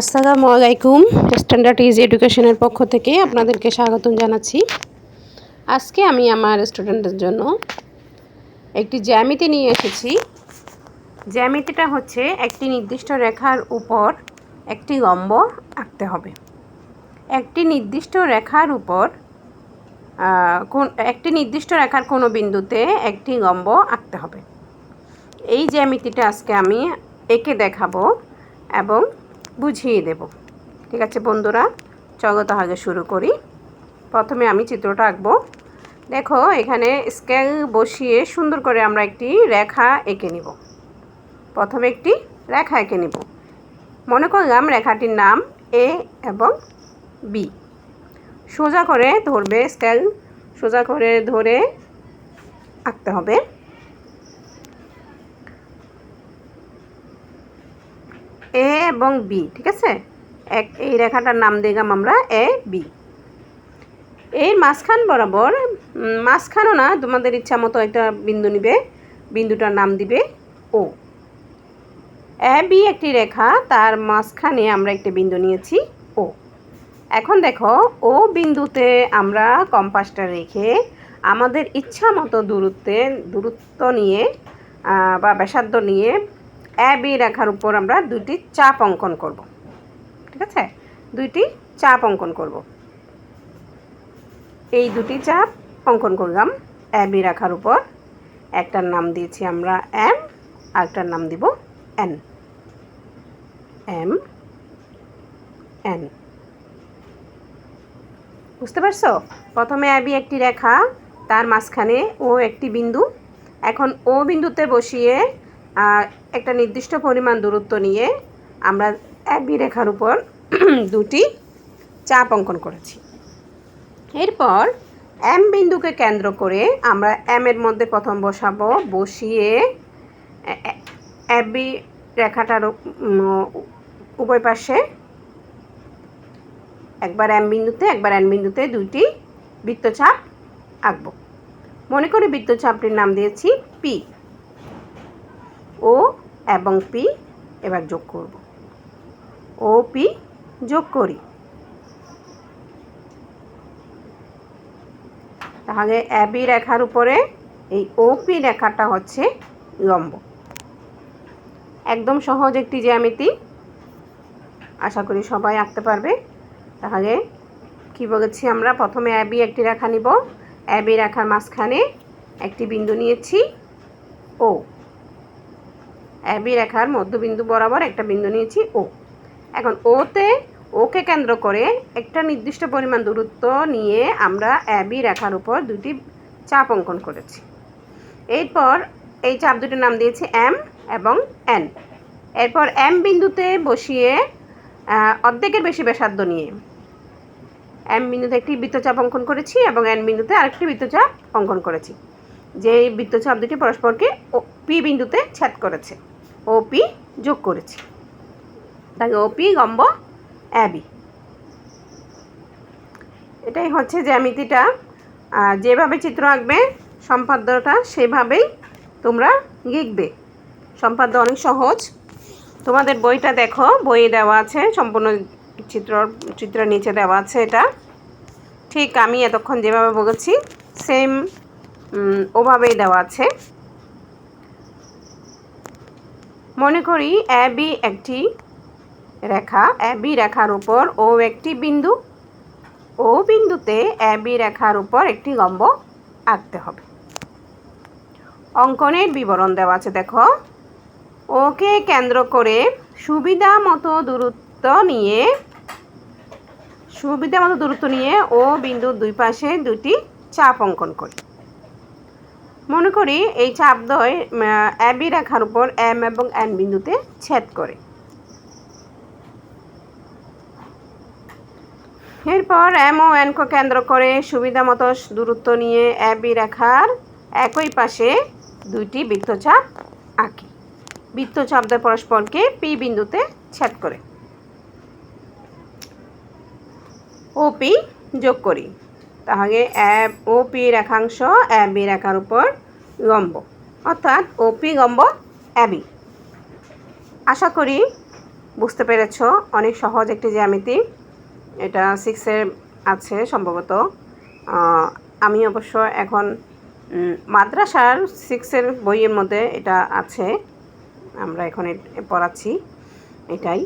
আসসালামু আলাইকুম standard is এডুকেশনের পক্ষ থেকে আপনাদেরকে স্বাগতম জানাচ্ছি। আজকে আমি আমার স্টুডেন্টদের জন্য একটি জ্যামিতি নিয়ে এসেছি। জ্যামিতিটা হচ্ছে একটি নির্দিষ্ট রেখার উপর একটি লম্ব আঁকতে হবে। একটি নির্দিষ্ট রেখার উপর কোন, একটি নির্দিষ্ট রেখার কোনো বিন্দুতে একটি লম্ব আঁকতে হবে। এই জ্যামিতিটা আজকে আমি এঁকে দেখাবো এবং বুঝিয়ে দেব। ঠিক আছে বন্ধুরা, চলো তাহলে শুরু করি। প্রথমে আমি চিত্রটা আঁকবো। দেখো, এখানে স্কেল বসিয়ে সুন্দর করে আমরা একটি রেখা এঁকে নিব। প্রথমে একটি রেখা এঁকে নিব। মনে করলাম রেখাটির নাম এ এবং বি। সোজা করে ধরবে স্কেল, সোজা করে ধরে আঁকতে হবে। এ এবং বি, ঠিক আছে? এক, এই রেখাটার নাম দিলাম আমরা এ, বি। এই মাঝখান বরাবর মাঝখানও না, তোমাদের ইচ্ছা মতো একটা বিন্দু নিবে, বিন্দুটার নাম দিবে ও। এ, বি একটি রেখা, তার মাঝখানে আমরা একটা বিন্দু নিয়েছি ও। এখন দেখো, ও বিন্দুতে আমরা কম্পাসটা রেখে আমাদের ইচ্ছা মতো দূরত্বে, দূরত্ব নিয়ে বা ব্যাসার্ধ নিয়ে এ বি রেখার উপর আমরা দুইটি চাপ অঙ্কন করব। ঠিক আছে? দুইটি চাপ অঙ্কন করব। এই দুটি চাপ অঙ্কন করলাম এ বি রেখার উপর। একটার নাম দিয়েছি আমরা এম আরেকটার নাম দিব এন এম এন বুঝতে পারছ? প্রথমে এবি একটি রেখা, তার মাঝখানে ও একটি বিন্দু। এখন ও বিন্দুতে বসিয়ে একটা নির্দিষ্ট পরিমাণ দূরত্ব নিয়ে আমরা এবি রেখার উপর দুটি চাপ অঙ্কন করেছি। এরপর এম বিন্দুকে কেন্দ্র করে আমরা এম এর মধ্যে প্রথম বসাবো, বসিয়ে এবি রেখাটার উভয় পাশে একবার এম বিন্দুতে, একবার এন বিন্দুতে দুইটি বৃত্তচাপ আঁকবো। মনে করি বৃত্তচাপটির নাম দিয়েছি পি ও এবং পি এবার যোগ করব। ও, পি যোগ করি। তাহলে অ্যাবি রেখার উপরে এই ওপি রেখাটা হচ্ছে লম্ব। একদম সহজ একটি জ্যামিতি। আশা করি সবাই আঁকতে পারবে। তাহলে কি বলেছি আমরা? প্রথমে অ্যাবি একটি রেখা নিব। অ্যাবি রেখার মাঝখানে একটি বিন্দু নিয়েছি। ও অ্যাবি রেখার মধ্যবিন্দু বরাবর একটা বিন্দু নিয়েছি ও। এখন ওতে ওকে কেন্দ্র করে একটা নির্দিষ্ট পরিমাণ দূরত্ব নিয়ে আমরা অ্যাবি রেখার উপর দুটি চাপ অঙ্কন করেছি। এরপর এই চাপ দুটির নাম দিয়েছি এম এবং এন। এরপর এম বিন্দুতে বসিয়ে অর্ধেকের বেশি ব্যাসার্ধ নিয়ে এম বিন্দুতে একটি বৃত্তচাপ অঙ্কন করেছি এবং এন বিন্দুতে আরেকটি বৃত্তচাপ অঙ্কন করেছি। যে বৃত্তচাপ দুটি পরস্পরকে পি বিন্দুতে ছেদ করেছে। ও পি যোগ করেছি। তাকে ও পি গম্ব অ্যাবি এটাই হচ্ছে জ্যামিতিটা। যেভাবে চিত্র আঁকবে, সম্পাদ্যটা সেভাবেই তোমরা লিখবে। সম্পাদ্য অনেক সহজ। তোমাদের বইটা দেখো বইয়ে দেওয়া আছে, সম্পূর্ণ চিত্র, চিত্রের নিচে দেওয়া আছে এটা। ঠিক আমি এতক্ষণ যেভাবে বলেছি সেম ওভাবেই দেওয়া আছে। মনে করি অ্যাবি একটি রেখা, অ্যাবি রেখার উপর ও একটি বিন্দু। ও বিন্দুতে অ্যাবি রেখার উপর একটি লম্ব আঁকতে হবে। অঙ্কনের বিবরণ দেওয়া আছে, দেখো। ওকে কেন্দ্র করে সুবিধা মতো দূরত্ব নিয়ে, সুবিধা মতো দূরত্ব নিয়ে ও বিন্দুর দুই পাশে দুটি চাপ অঙ্কন করি। মনে করি এই চাপ দ্বয় অ্যাবি রেখার উপর এম এবং এন বিন্দুতে ছেদ করে। এরপর এম ও এনকে কেন্দ্র করে সুবিধা মতো দূরত্ব নিয়ে অ্যাবি রেখার একই পাশে দুইটি বৃত্তচাপ আঁকি। বৃত্তচাপদের পরস্পরকে পি বিন্দুতে ছেদ করে। ও পি যোগ করি। তাহলে ও পি রেখাংশ বি রেখার উপর লম্ব অর্থাৎ ও পি লম্ব অ্যাবি আশা করি বুঝতে পেরেছ অনেক সহজ একটি জ্যামিতি। এটা সিক্সের আছে সম্ভবত। আমি অবশ্য এখন মাদ্রাসার সিক্সের বইয়ের মধ্যে এটা আছে। আমরা এখন পড়াচ্ছি এটাই।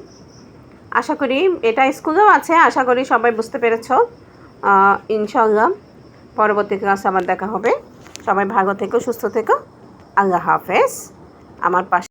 আশা করি এটা স্কুলেও আছে, আশা করি সবাই বুঝতে পেরেছ। ইনশাল্লাহ পরবর্তী ক্লাসে আমার দেখা হবে। সবাই ভালো থেকো, সুস্থ থেকো। আল্লাহ হাফেজ। আমার পাশে